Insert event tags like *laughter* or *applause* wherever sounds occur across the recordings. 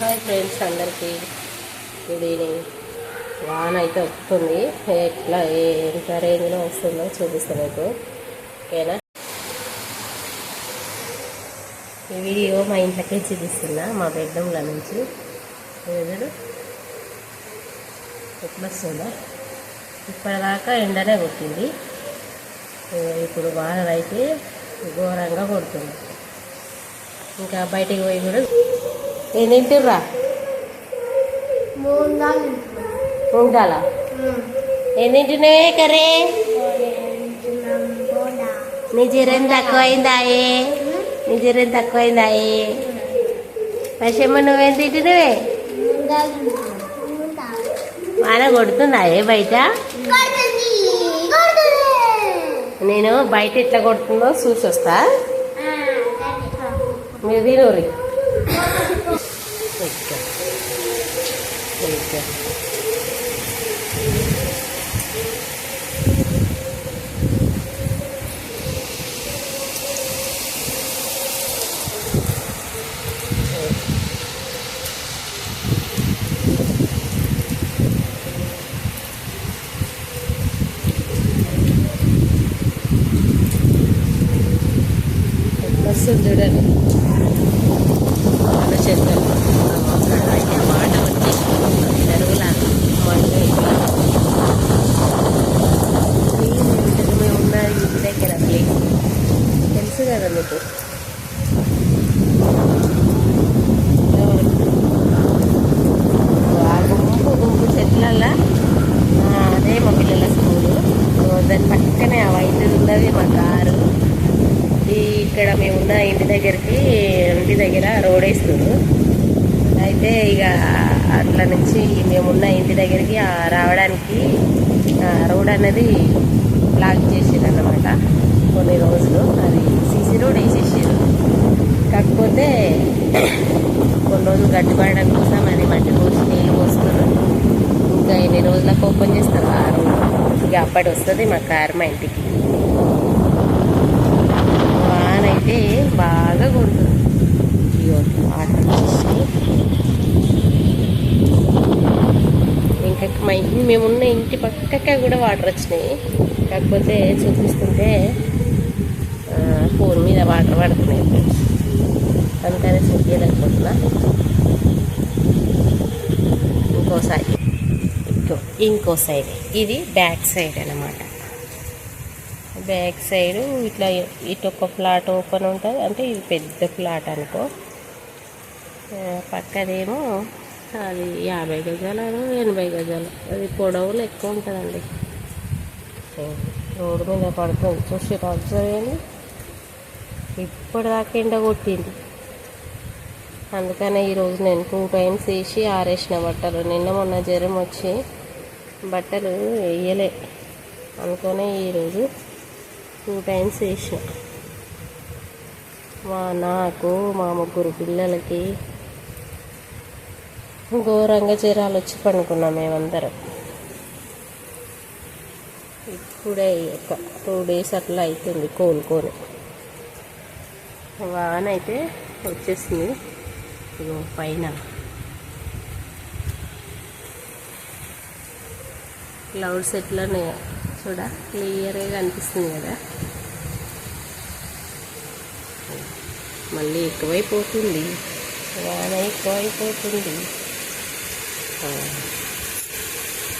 Hi friends అందరికీ. Good evening. Van అయితే వస్తుంది. ఎట్లా ఎంత రేంజ్లో వస్తుందో చూపిస్తాను మీకు. ఓకేనా? ఈ వీడియో మా ఇంట్లోకే చూపిస్తున్నా మా బెడ్రూమ్లో నుంచి. ఎదురు ఎట్లా వస్తుందా ఇప్పటిదాకా ఎండనే కొట్టింది. ఇప్పుడు వాన అయితే ఘోరంగా కొడుతుంది. ఇంకా బయటికి పోయి కూడా ఏం తింటుర్రా ఉండాలా ఏం తింటున్నావే కర్రీ? నీ జ్వరం తక్కువైందాయే నీ జ్వరం తక్కువైందాయే పశమ్మ నువ్వేం తింటున్నావే? వాన కొడుతుందాయే బయట? నేను బయట ఎట్లా కొడుతుందో చూసి వస్తా మీరు తినూరి. వస్తుంది చూడండి మన చెట్లు అయితే మాట వచ్చి ఎరువుల మంట ఇట్లా మేము ఉన్న ఇంటి దగ్గర ప్లేస్ తెలుసు కదా మీకు ఆ గుంపు గుంపు చెట్లల్లో ఆ, అదే మా పిల్లల స్కూలు దాని పక్కనే ఆ వైట్ ఉన్నది మా కారు ఈ ఇక్కడ మేమున్న ఇంటి దగ్గరికి ఇంటి దగ్గర రోడ్ వేస్తున్నారు. అయితే ఇక అట్లా నుంచి మేమున్న ఇంటి దగ్గరికి రావడానికి రోడ్ అనేది బ్లాక్ చేసారు అన్నమాట కొన్ని రోజులు అది సీసీ రోడ్ వేసేసారు. కాకపోతే కొన్ని రోజులు గట్టిపడడం కోసం అది మట్టి పోసి నీళ్ళు పోస్తున్నారు. ఇంకా ఎన్ని రోజులకు ఓపెన్ చేస్తారు ఆ రోడ్? ఇక అప్పటి వస్తుంది మా కార్ మా ఇంటికి. అయితే బాగా కొడుతుంది ఇగో వాటర్ ఇంకా మా ఇంటి మేమున్న ఇంటి పక్కకే కూడా వాటర్ వచ్చినాయి. కాకపోతే చూపిస్తుంటే ఫోన్ మీద వాటర్ పడుతున్నాయి అందుకనే అందుకని చూపించలేకపోతున్నా ఇంకో సైడ్. ఇంకో ఇంకో సైడ్. ఇది బ్యాక్ సైడ్ అన్నమాట. బ్యాక్ సైడ్ ఇట్లా ఇటు ఒక ఫ్లాట్ ఓపెన్ ఉంటుంది. అంటే ఇది పెద్ద ఫ్లాట్ అనుకో. పక్కదేమో అది యాభై గజాలు ఎనభై గజాలు. అది పొడవులు ఎక్కువ ఉంటుందండి. రోడ్డు మీద పడుతుంది. చూసి అబ్జర్వ్ చేయండి ఇప్పటిదాకా ఎండ కొట్టింది. అందుకనే ఈరోజు నేను టూ టైమ్స్ వేసి ఆరేసిన బట్టలు. నిన్న మొన్న జ్వరం వచ్చి బట్టలు వేయలే. అనుకునే ఈరోజు టూ టైమ్స్ వేసిన మా నాకు మా ముగ్గురు పిల్లలకి ఘోరంగా చీరాలు వచ్చి పండుకున్నాం మేమందరం. ఇప్పుడే ఒక టూ డేస్ అట్లా అవుతుంది కోలుకొని. వాన అయితే వచ్చేసింది. ఇగో పైన. క్లౌడ్స్ ఎట్లానే చూడ? క్లియర్గా కనిపిస్తుంది కదా. మళ్ళీ ఎక్కువైపోతుంది వాన ఎక్కువైపోతుంది.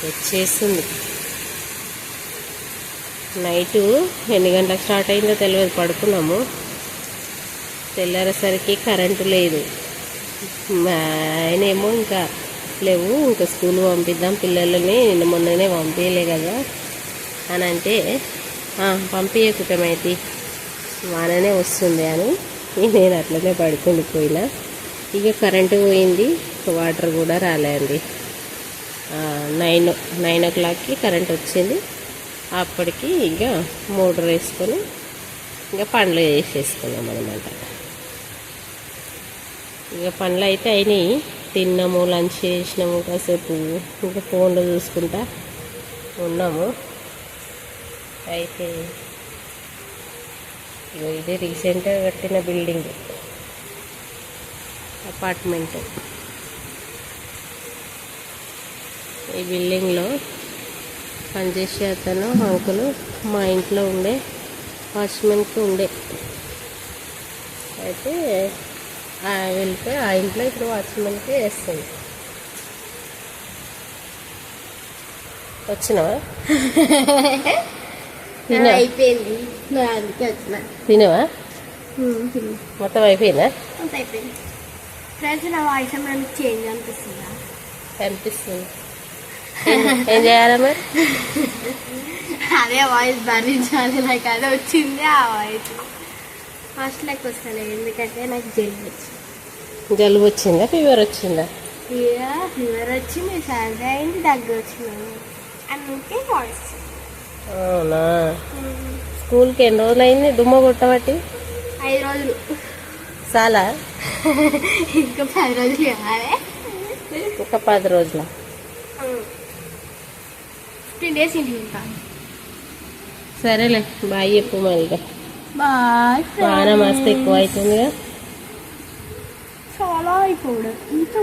వచ్చేస్తుంది. నైటు ఎన్ని గంటలకు స్టార్ట్ అయిందో తెలియదు పడుకున్నాము. తెల్లారేసరికి కరెంటు లేదు. ఆయనేమో ఇంకా లేవు ఇంకా స్కూల్ పంపిద్దాం పిల్లలని నిన్న మొన్ననే పంపించలే కదా. అని అంటే పంపించకుటమైతే వాననే వస్తుంది అని నేను అట్లనే పడుకుని పోయినా. ఇక కరెంటు పోయింది వాటర్ కూడా రాలేండి నైన్ నైన్ ఓ క్లాక్కి కరెంట్ వచ్చింది. అప్పటికి ఇక మోటార్ వేసుకొని ఇంకా పండ్లు వేసేసుకున్నాం అనమాట ఇక పండ్లు అయితే అయినాయి. తిన్నాము లంచ్ చేసినాము కాసేపు. ఇంకా ఫోన్లో చూసుకుంటా ఉన్నాము. అయితే ఇగో ఇది రీసెంట్గా కట్టిన బిల్డింగ్. అపార్ట్మెంట్. ఈ బిల్డింగ్లో పనిచేసే అతను అంకులు మా ఇంట్లో ఉండే వాచ్మెన్కి ఉండే. అయితే వెళ్తే ఆ ఇంట్లో ఇప్పుడు వాచ్మెన్కి వేస్తుంది వచ్చినావా? *laughs* అయిపోయింది. తినవా మొత్తం అయిపోయిందా? అయిపోయింది. ఫ్రెండ్స్ నా వాయిస్ మనకి చేంజ్ అనిపిస్తుందా? కనిపిస్తుంది ఏం- చేయాలా మరి? అదే వాయిస్ భరించాలి నాకు అదే వచ్చింది ఆ వాయిస్. హాస్టల్కి వస్తలేదు ఎందుకంటే నాకు జలుబు వచ్చింది. జలుబు వచ్చిందా? ఫీవర్ వచ్చిందా? ఫీవర్ వచ్చింది సర్ది అయింది దగ్గర వచ్చింది. అందుకే వాయిస్ అవునా? స్కూల్కి ఎన్ని రోజులు అయింది దుమ్మ కొట్టబట్టి? ఐదు రోజులు. చాలా? ఇంకా పది రోజులు ఒక పది రోజుల. ఫిఫ్టీన్ డేస్ ఇంకా సరేలే బాయ్ చెప్పు మరి ఇక. బాయ్ వాన మస్తు ఎక్కువ అవుతుందిగా చాలా అయిపోవడం. ఇంత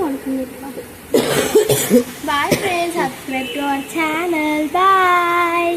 bye friends subscribe to our channel bye